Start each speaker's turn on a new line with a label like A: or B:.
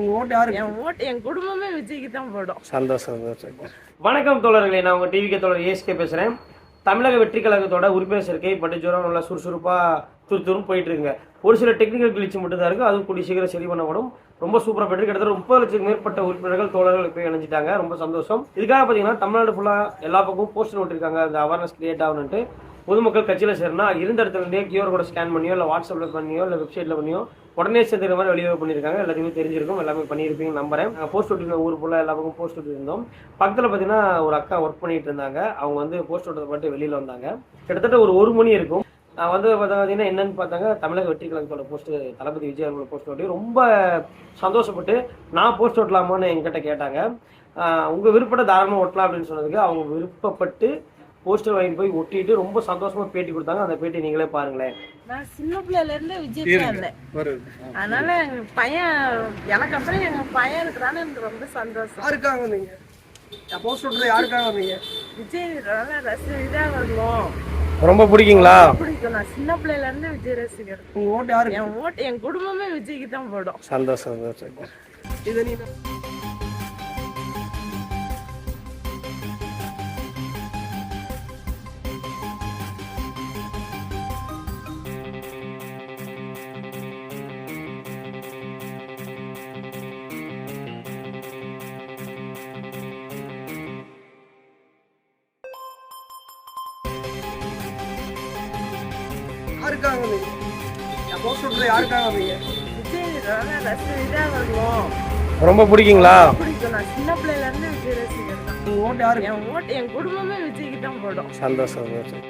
A: உங்க ஓட்டு
B: என் ஓட்டு என் குடும்பமே விஜய்க்கு தான் போடும்.
A: சந்தோஷம் சந்தோஷம்.
C: வணக்கம் தோழர்களே நான் உங்கள் டிவிக்கு தோழர் ஏஎஸ்கே பேசுகிறேன் தமிழக வெற்றி கழகத்தோட உறுப்பினர் சேர்க்கை பட்டு ஜோரம் நல்லா சுறுசுறுப்பாக துருத்துரும் போயிட்டு இருக்குங்க. ஒரு சில டெக்னிக்கல் கிழிச்சு மட்டும் தான் இருக்குது அதுவும் கூடிய சீக்கிரம் சரி பண்ணப்படும். ரொம்ப சூப்பராக போயிட்டு இருக்கு. கிட்டத்தட்ட முப்பது லட்சத்துக்கு மேற்பட்ட உறுப்பினர்கள் தோழர்கள் இப்போ இணைஞ்சிட்டாங்க. ரொம்ப சந்தோஷம். இதுக்காக பார்த்தீங்கன்னா தமிழ்நாடு ஃபுல்லாக எல்லா பக்கமும் போஸ்டர் விட்டுருக்காங்க அந்த அவேர்னஸ் கிரியேட் ஆகணுன்ட்டு பொதுமக்கள் கட்சியில் சேரனா இருந்த இடத்துல இருந்தே கியூஆர் கூட ஸ்கேன் பண்ணியோ இல்லை வாட்ஸ்அப்பில் பண்ணியோ இல்லை வெப்சைட்டில் பண்ணியோ உடனே சேர்த்துக்கிற மாதிரி வெளியே பண்ணியிருக்காங்க. எல்லாத்தையுமே தெரிஞ்சிருக்கும். எல்லாமே பண்ணியிருப்பீங்க நம்புறேன். நாங்கள் போஸ்ட் ஒட்டிருந்த ஊர் ஃபுல்லாக எல்லா பக்கம் போஸ்ட் ஒட்டிருந்தோம் பக்கத்தில் பார்த்தீங்கன்னா ஒரு அக்கா ஒர்க் பண்ணிட்டு இருந்தாங்க. அவங்க வந்து போஸ்ட் விட்டதை பாட்டு வெளியில் வந்தாங்க. கிட்டத்தட்ட ஒரு ஒரு மணி இருக்கும். நான் வந்து பார்த்தீங்கன்னா என்னன்னு பார்த்தாங்க தமிழக வெற்றி கழகத்தோட போஸ்ட் தளபதி விஜய் அவர்களோட போஸ்ட் ஒட்டி ரொம்ப சந்தோஷப்பட்டு நான் போஸ்ட் ஓட்டலாமான்னு என்கிட்ட கேட்டாங்க. உங்கள் உங்க விருப்பத்தை தாராளமாக ஒட்டலாம் அப்படின்னு சொன்னதுக்கு அவங்க விருப்பப்பட்டு போஸ்டர் வாங்கிட்டு போய் ஒட்டிட்டு ரொம்ப சந்தோஷமா பேட்டி கொடுத்தாங்க. அந்த பேட்டி நீங்களே பாருங்களேன்.
B: நான் சின்ன பிள்ளையில இருந்து விஜய் ஃபேன் அதனால எங்க பையன் எனக்கு அப்புறம் எங்க பையன் இருக்கிறான்னு எனக்கு ரொம்ப சந்தோஷம்.
A: யாருக்காக வந்தீங்க போஸ்ட் விட்டுறது யாருக்காக வந்தீங்க
B: விஜய் நல்ல ரசிகா வரணும்.
C: ரொம்ப பிடிக்குங்களா?
B: பிடிக்கும். நான் சின்ன பிள்ளையில இருந்து விஜய் ரசிகர்.
A: உங்க ஓட்டு யாருக்கு?
B: என் ஓட்டு என் குடும்பமே விஜய்க்கு தான் போடும்.
C: சந்தோஷம் சந்தோஷம்.
A: இதை நீ யாருக்காக விட்டுறது யாருக்காக
B: வரணும்
C: ரொம்ப பிடிக்குங்களா?
B: சின்ன பிள்ளையில இருந்து விஜய் ரசிகர் தான்.
A: ஓட்டு யாருக்கு?
B: என் ஓட்டு என் குடும்பமே விஜய்க்கு தான் போடும்.
C: சந்தோஷம்.